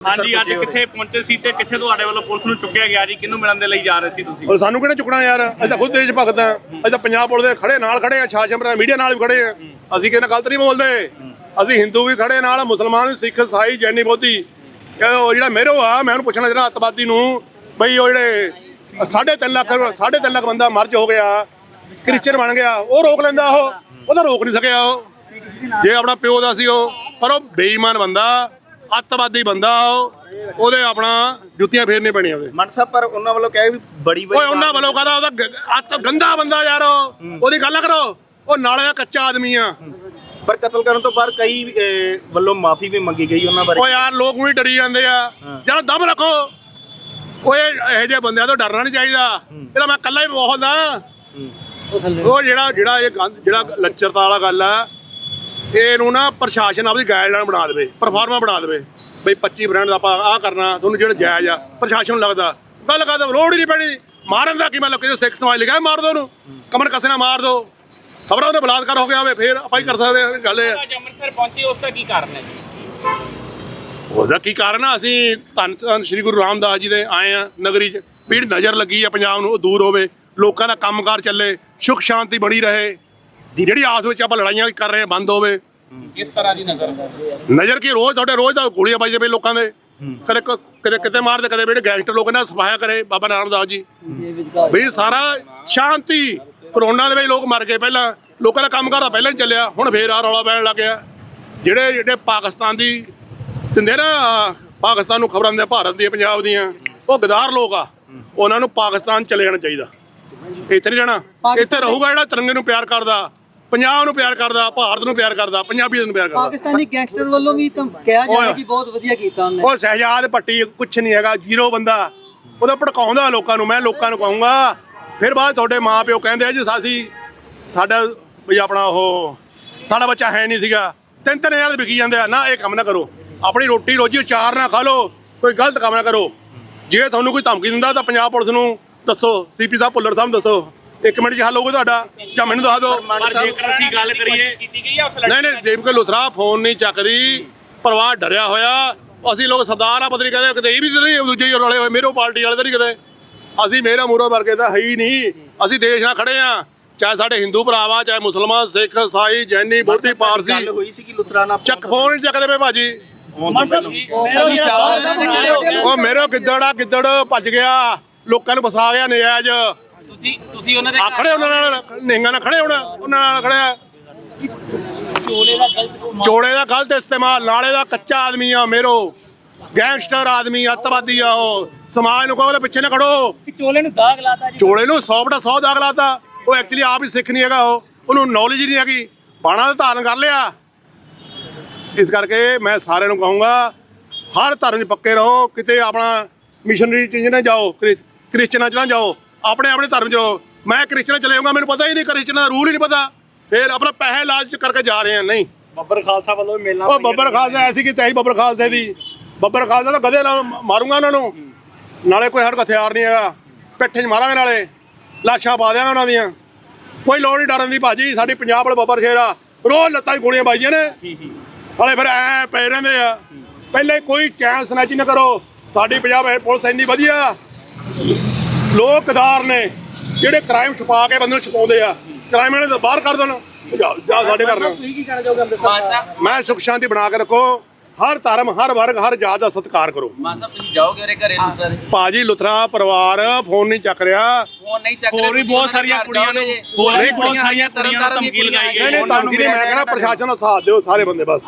ਹਾਂਜੀ ਅੱਜ ਕਿੱਥੇ ਪਹੁੰਚੇ ਸੀ ਤੇ ਕਿੱਥੇ ਤੁਹਾਡੇ ਵੱਲੋਂ ਪੁਲਿਸ ਨੂੰ ਚੁੱਕਿਆ ਗਿਆ ਜੀ? ਕਿਹਨੂੰ ਮਿਲਣ ਦੇ ਲਈ ਜਾ ਰਹੇ ਸੀ ਤੁਸੀਂ? ਔਰ ਸਾਨੂੰ ਕਿਹਨੇ ਚੁੱਕਣਾ ਯਾਰ? ਅਸੀਂ ਤਾਂ ਖੁਦ ਦੇਸ਼ ਭਗਤ ਆ ਅਸੀਂ ਤਾਂ ਪੰਜਾਬ ਪੁਲਿਸ ਦੇ ਖੜੇ ਨਾਲ ਖੜੇ ਆ ਛਾਛਮਰਾ ਮੀਡੀਆ ਨਾਲ ਵੀ ਖੜੇ ਆ ਅਸੀਂ ਕਿਸੇ ਨਾਲ ਗਲਤ ਨਹੀਂ ਬੋਲਦੇ। ਅਸੀਂ ਹਿੰਦੂ ਵੀ ਖੜੇ ਨਾਲ ਮੁਸਲਮਾਨ ਸਿੱਖ ਸਾਈ ਜੈਨੀ ਬੋਧੀ। ਉਹ ਜਿਹੜਾ ਮੇਰੋ ਆ ਮੈਂ ਉਹਨੂੰ ਪੁੱਛਣਾ ਜਿਹੜਾ ਅੱਤਵਾਦੀ ਨੂੰ ਬਈ ਉਹ ਜਿਹੜੇ 3.5 ਲੱਖ 3.5 ਲੱਖ ਬੰਦਾ ਮਰਜ ਹੋ ਗਿਆ ਕ੍ਰਿਸਚੀਅਨ ਬਣ ਗਿਆ ਉਹ ਰੋਕ ਲੈਂਦਾ ਉਹ। ਉਹ ਤਾਂ ਰੋਕ ਨਹੀਂ ਸਕਿਆ ਉਹ। ਜੇ ਆਪਣਾ ਪਿਓ ਦਾ ਸੀ ਉਹ ਪਰ ਉਹ ਬੇਈਮਾਨ ਬੰਦਾ। ਅੱਤਵਾਦੀ ਬੰਦਾ ਉਹ ਉਹਦੇ ਆਪਣਾ ਜੁੱਤੀਆਂ ਫੇਰਨੇ ਪੈਣੀਆਂ ਉਹਦੇ। ਮਨ ਸਾਹਿਬ ਪਰ ਉਹਨਾਂ ਵੱਲੋਂ ਕਹੇ ਵੀ ਬੜੀ ਓਏ ਉਹਨਾਂ ਵੱਲੋਂ ਕਹਦਾ ਉਹਦਾ ਗ- ਅੱਤ ਗੰਦਾ ਬੰਦਾ ਯਾਰ ਉਹ। ਉਹਦੀ ਗੱਲ ਕਰੋ ਉਹ ਨਾਲੇ ਦਾ ਕੱਚਾ ਆਦਮੀ ਆ। ਪਰ ਕਤਲ ਕਰਨ ਤੋਂ ਬਾਅਦ ਕਈ ਅਹ, ਵੱਲੋਂ ਮਾਫੀ ਵੀ ਮੰਗੀ ਗਈ ਉਹਨਾਂ ਬਾਰੇ। ਓ ਯਾਰ ਲੋਕ ਵੀ ਡਰੀ ਜਾਂਦੇ ਆ। ਜਦ ਦਮ ਰੱਖੋ। ਓਏ ਇਹੋ ਜਿਹੇ ਬੰਦਿਆਂ ਤੋਂ ਡਰਨਾ ਨਹੀਂ ਚਾਹੀਦਾ। ਇਹਦਾ ਮੈਂ ਇਕੱਲਾ ਹੀ ਬਹੁਤ ਆ ਉਹ ਜਿਹੜਾ ਜਿਹੜਾ ਇਹ ਗੰਦ- ਜਿਹੜਾ ਲੱਚਰਤਾ ਵਾਲਾ ਗੱਲ ਆ ਇਹਨੂੰ ਨਾ ਪ੍ਰਸ਼ਾਸਨ ਆਪਦੀ ਗਾਈਡਲਾਈਨ ਬਣਾ ਦੇਵੇ ਪਰਫਾਰਮਾ ਬਣਾ ਦੇਵੇ ਬਈ 25% ਦਾ ਆਪਾਂ ਆਹ ਕਰਨਾ ਤੁਹਾਨੂੰ ਜਿਹੜਾ ਜਾਇਜ਼ ਆ ਪ੍ਰਸ਼ਾਸਨ ਨੂੰ ਲੱਗਦਾ। ਗੱਲ ਕਰਦਾ ਲੋੜ ਹੀ ਨਹੀਂ ਪੈਣੀ। ਮਾਰਨ ਦਾ ਕੀ ਮੈਂ ਲੋਕਾਂ ਦੇ ਸਿੱਖ ਸਮਾਜ ਲਿਖਿਆ ਮਾਰ ਦੋ ਉਹਨੂੰ। ਕਮਰ ਕਸੇ ਨਾਲ ਮਾਰ ਦੋ। ਖਬਰਾਂ ਉਹਨੇ ਬਲਾਤਕਾਰ ਹੋ ਗਿਆ ਹੋਵੇ ਫੇਰ ਆਪਾਂ ਹੀ ਕਰ ਸਕਦੇ ਹਾਂ ਗੱਲ ਇਹ ਆ। ਅੱਜ ਅੰਮ੍ਰਿਤਸਰ ਪਹੁੰਚੇ ਉਸ ਦਾ ਕੀ ਕਾਰਨ ਹੈ ਜੀ? ਉਹਦਾ ਕੀ ਕਾਰਨ ਆ? ਅਸੀਂ ਧੰਨ ਧੰਨ ਸ੍ਰੀ ਗੁਰੂ ਰਾਮਦਾਸ ਜੀ ਦੇ ਆਏ ਆ ਨਗਰੀ ਚ। ਪੀੜ ਨਜ਼ਰ ਲੱਗੀ ਆ ਪੰਜਾਬ ਨੂੰ ਉਹ ਦੂਰ ਹੋਵੇ। ਲੋਕਾਂ ਦਾ ਕੰਮਕਾਰ ਚੱਲੇ ਸੁਖ ਸ਼ਾਂਤੀ ਬਣੀ ਰਹੇ। ਜਿਹੜੀ ਆਸ ਵਿੱਚ ਆਪਾਂ ਲੜਾਈਆਂ ਕਰ ਰਹੇ ਬੰਦ ਹੋਵੇ। ਕਿਸ ਤਰ੍ਹਾਂ ਦੀ ਨਜ਼ਰ ਨਜ਼ਰ ਕੀ ਰੋਜ਼ ਤੁਹਾਡੇ ਰੋਜ਼ ਦਾ ਗੋਲੀਆਂ ਵੱਜਦੇ ਪਏ ਲੋਕਾਂ ਦੇ। ਕਦੇ ਕਦੇ ਕਿਤੇ ਮਾਰਦੇ ਕਦੇ ਜਿਹੜੇ ਗੈਂਗਸਟਰ ਲੋਕ ਇਹਨਾਂ ਸਫਾਇਆ ਕਰੇ ਬਾਬਾ ਨਾਨਕ ਜੀ। ਵੀ ਸਾਰਾ ਸ਼ਾਂਤੀ ਕਰੋਨਾ ਦੇ ਵਿੱਚ ਲੋਕ ਮਰ ਗਏ ਪਹਿਲਾਂ। ਲੋਕਾਂ ਦਾ ਕੰਮ ਕਰਦਾ ਪਹਿਲਾਂ ਹੀ ਚੱਲਿਆ ਹੁਣ ਫੇਰ ਆ ਰੌਲਾ ਪੈਣ ਲੱਗ ਗਿਆ। ਜਿਹੜੇ ਜਿਹੜੇ ਪਾਕਿਸਤਾਨ ਦੀ ਦਿੰਦੇ ਨਾ ਪਾਕਿਸਤਾਨ ਨੂੰ ਖਬਰਾਂ ਦਿੰਦੇ ਭਾਰਤ ਦੀਆਂ ਪੰਜਾਬ ਦੀਆਂ ਉਹ ਗਦਾਰ ਲੋਕ ਆ। ਉਹਨਾਂ ਨੂੰ ਪਾਕਿਸਤਾਨ ਚਲੇ ਜਾਣਾ ਚਾਹੀਦਾ। ਇੱਥੇ ਨਹੀਂ ਰਹਿਣਾ ਇੱਥੇ ਰਹੂਗਾ ਜਿਹੜਾ ਤਿਰੰਗੇ ਨੂੰ ਪਿਆਰ ਕਰਦਾ। ਪੰਜਾਬ ਨੂੰ ਪਿਆਰ ਕਰਦਾ ਭਾਰਤ ਨੂੰ ਪਿਆਰ ਕਰਦਾ ਪੰਜਾਬੀਆਂ ਨੂੰ ਪਿਆਰ ਕਰਦਾ। ਪਾਕਿਸਤਾਨੀ ਗੈਂਗਸਟਰ ਵੱਲੋਂ ਵੀ ਤਾਂ ਕਿਹਾ ਜਾਂਦਾ ਓਏ। ਕਿ ਬਹੁਤ ਵਧੀਆ ਕੀਤਾ ਉਹਨੇ। ਉਹ ਸਹਿਜਾਦ ਪੱਟੀ ਕੁਛ ਨਹੀਂ ਹੈਗਾ ਜ਼ੀਰੋ ਬੰਦਾ। ਉਹਦਾ ਭੜਕਾਉਂਦਾ ਲੋਕਾਂ ਨੂੰ ਮੈਂ ਲੋਕਾਂ ਨੂੰ ਕਹੂੰਗਾ। ਫਿਰ ਬਾਅਦ ਤੁਹਾਡੇ ਮਾਪਿਓ ਕਹਿੰਦੇ ਆ ਜੀ ਸਾਸੀ ਸਾਡਾ ਵੀ ਆਪਣਾ ਉਹ ਸਾਡਾ ਬੱਚਾ ਹੈ ਨਹੀਂ ਸੀਗਾ। ਤਿੰਨ ਤਿੰਨ ਹਜ਼ਾਰ ਵਿਕੀ ਜਾਂਦੇ ਆ ਨਾ ਇਹ ਕੰਮ ਨਾ ਕਰੋ। ਆਪਣੀ ਰੋਟੀ ਰੋਜੀ ਚਾਰ ਨਾ ਖਾ ਲਓ ਕੋਈ ਗਲਤ ਕੰਮ ਨਾ ਕਰੋ। ਜੇ ਤੁਹਾਨੂੰ ਕੋਈ ਧਮਕੀ ਦਿੰਦਾ ਤਾਂ ਪੰਜਾਬ ਪੁਲਿਸ ਨੂੰ ਦੱਸੋ ਸੀਪੀ ਸਾਹਿਬ ਭੁੱਲਰ ਸਾਹਿਬ ਨੂੰ ਦੱਸੋ। ਇੱਕ ਮਿੰਟ 'ਚ ਹੱਲ ਹੋਊਗਾ ਤੁਹਾਡਾ? ਜਾਂ ਮੈਨੂੰ ਦੱਸ ਦਿਓ? ਪਰ ਜੇਕਰ ਅਸੀਂ ਗੱਲ ਕਰੀਏ ਕੀਤੀ ਗਈ ਹੈ ਉਸ ਨਹੀਂ ਨਹੀਂ ਦੇਵਕੇ ਲੁਥਰਾ ਫੋਨ ਨਹੀਂ ਚੱਕਦੀ ਪਰਿਵਾਰ ਡਰਿਆ ਹੋਇਆ ਅਸੀਂ ਲੋਕ ਸਰਦਾਰ ਆ ਬਦਲੀ ਕਹਿੰਦੇ ਕਿਤੇ ਇਹ ਵੀ ਤਾਂ ਨਹੀਂ ਦੂਜੇ ਹੀ ਰਲੇ ਹੋਏ ਮੇਰੋ ਪਾਰਟੀ ਵਾਲੇ ਤਾਂ ਨਹੀਂ ਕਿਤੇ। ਅਸੀਂ ਮੇਰਾ ਮੂਰੋ ਵਰਗੇ ਤਾਂ ਹੈ ਹੀ ਨਹੀਂ। ਅਸੀਂ ਦੇਸ਼ ਨਾਲ ਖੜੇ ਆ ਚਾਹੇ ਸਾਡੇ ਹਿੰਦੂ ਭਰਾਵਾ ਚਾਹੇ ਮੁਸਲਮਾਨ ਸਿੱਖ ਸਾਈ ਜੈਨੀ ਬੋਧੀ ਗੱਲ ਪਾਰਸੀ। ਹੋਈ ਸੀ ਕਿ ਲੁਤਰਾਣਾ ਚੱਕ ਫੋਨ ਨਹੀਂ ਚੱਕਦੇ ਪਏ ਭਾਜੀ। ਉਹ ਉਹ ਮੇਰੇ ਗਿੱਦੜ ਆ ਗਿੱਦੜ ਭੱਜ ਗਿਆ ਲੋਕਾਂ ਨੂੰ ਫਸਾ ਗਿਆ ਨਜਾਇਜ਼। ਤੁਸੀਂ ਤੁਸੀਂ ਉਹਨਾਂ ਦੇ ਆ ਖੜੇ ਉਹਨਾਂ ਨਾਲ ਨਿਹੰਗਾਂ ਨਾਲ ਖੜੇ ਹੋਣਾ ਉਹਨਾਂ ਨਾਲ ਖੜਿਆ। ਚੋਲੇ ਦਾ ਗਲਤ ਇਸਤੇਮਾਲ ਚੋਲੇ ਦਾ ਗਲਤ ਇਸਤੇਮਾਲ ਨਾਲੇ ਦਾ ਕੱਚਾ ਆਦਮੀ ਆ ਮੇਰੋ। ਗੈਂਗਸਟਰ ਆਦਮੀ ਅੱਤਵਾਦੀ ਆ ਉਹ। ਸਮਾਜ ਨੂੰ ਕਹੋ ਉਹਦੇ ਪਿੱਛੇ ਨਾ ਖੜੋ। ਚੋਲੇ ਨੂੰ ਦਾਗ ਲਾਤਾ ਜੀ। ਚੋਲੇ ਨੂੰ 100 ਬਟਾ 100 ਦਾਗ ਲਾਤਾ। ਉਹ ਐਕਚੁਅਲੀ ਆਪ ਹੀ ਸਿੱਖ ਨਹੀਂ ਹੈਗਾ ਉਹ। ਉਹਨੂੰ ਨੌਲੇਜ ਹੀ ਨਹੀਂ ਹੈਗੀ। ਬਾਣਾ ਦਾ ਧਾਰਨ ਕਰ ਲਿਆ। ਇਸ ਕਰਕੇ ਮੈਂ ਸਾਰਿਆਂ ਨੂੰ ਕਹੂੰਗਾ ਹਰ ਧਰਮ 'ਚ ਪੱਕੇ ਰਹੋ। ਕਿਤੇ ਆਪਣਾ ਮਿਸ਼ਨਰੀ ਚ ਨਾ ਜਾਓ ਕ੍ਰਿ- ਕ੍ਰਿਸਚਨਾਂ 'ਚ ਨਾ ਜਾਓ। ਆਪਣੇ ਆਪਣੇ ਧਰਮ 'ਚ ਰਹੋ। ਮੈਂ ਕ੍ਰਿਸਚਨ ਚਲੇ ਜਾਊਂਗਾ ਮੈਨੂੰ ਪਤਾ ਹੀ ਨਹੀਂ ਕ੍ਰਿਸਚਨਾਂ ਦਾ ਰੂਲ ਹੀ ਨਹੀਂ ਪਤਾ। ਫਿਰ ਆਪਣਾ ਪੈਸੇ ਲਾਲਚ ਕਰਕੇ ਜਾ ਰਹੇ ਆ ਨਹੀਂ। ਬੱਬਰ ਖਾਲਸਾ ਵੱਲੋਂ ਵੀ ਮਿਲਣਾ ਉਹ ਬੱਬਰ ਖਾਲਸਾ ਐਸੀ ਕਿ ਤੈਹੀ ਬੱਬਰ ਖਾਲਸੇ ਦੀ। ਬੱਬਰ ਖਾਲਸਾ ਤਾਂ ਗਧੇ ਨਾਲ ਮਾਰੂੰਗਾ ਉਹਨਾਂ ਨੂੰ। ਨਾਲੇ ਕੋਈ ਹਰ ਹਥਿਆਰ ਨਹੀਂ ਹੈਗਾ। ਪਿੱਠੇ 'ਚ ਮਾਰਾਂਗੇ ਨਾਲੇ। ਲਾਸ਼ਾਂ ਪਾ ਦਿਆਂਗੇ ਉਹਨਾਂ ਦੀਆਂ। ਕੋਈ ਲੋੜ ਨਹੀਂ ਡਰਨ ਦੀ ਭਾਜੀ ਸਾਡੀ ਪੰਜਾਬ ਵਾਲੇ ਬੱਬਰ ਸ਼ੇਰ ਆ। ਰੋਜ਼ ਲੱਤਾਂ 'ਚ ਗੋਲੀਆਂ ਵੱਜਦੀਆਂ ਨੇ। ਹਲੇ ਫਿਰ ਐ ਪਏ ਰਹਿੰਦੇ ਆ। ਪਹਿਲੇ ਕੋਈ ਚੈਨ ਸਨੈਚ ਨਾ ਕਰੋ। ਸਾਡੀ ਪੰਜਾਬ ਪੁਲਿਸ ਇੰਨੀ ਵਧੀਆ। ਲੋਕ ਗਦਾਰ ਨੇ ਜਿਹੜੇ ਕ੍ਰਾਈਮ ਛੁਪਾ ਕੇ ਬੰਦੇ ਨੂੰ ਛੁਪਾਉਂਦੇ ਆ ਕ੍ਰਾਈਮ ਵਾਲੇ ਤਾਂ ਬਾਹਰ ਕਰ ਦੇਣ। ਜਾ ਜਾ ਸਾਡੇ ਘਰ ਨੂੰ। ਤੁਸੀਂ ਕੀ ਕਹਿਣਾ ਚਾਹੋਗੇ ਅੰਮ੍ਰਿਤਸਰ ਮੈਂ ਸੁਖ ਸ਼ਾਂਤੀ ਬਣਾ ਕੇ ਰੱਖੋ। ਹਰ ਧਰਮ ਹਰ ਵਰਗ ਹਰ ਜਾਤ ਦਾ ਸਤਿਕਾਰ ਕਰੋ। ਮਾਨ ਸਾਹਿਬ ਤੁਸੀਂ ਜਾਓਗੇ ਉਹਦੇ ਘਰੇ ਨੂੰ ਸਰ ਭਾਜੀ ਲੁਥਰਾ ਪਰਿਵਾਰ ਫੋਨ ਨਹੀਂ ਚੱਕ ਰਿਹਾ। ਫੋਨ ਨਹੀਂ ਚੱਕ ਹੋਰ ਵੀ ਬਹੁਤ ਸਾਰੀਆਂ ਕੁੜੀਆਂ ਨੂੰ ਹੋਰ ਵੀ ਬਹੁਤ ਸਾਰੀਆਂ ਕੁੜੀਆਂ ਨੂੰ ਧਮਕੀ ਲਗਾਈ ਗਈ ਨਹੀਂ ਨਹੀਂ ਮੈਂ ਕਹਿੰਦਾ ਪ੍ਰਸ਼ਾਸਨ ਦਾ ਸਾਥ ਦਿਓ ਸਾਰੇ ਬੰਦੇ ਬਸ।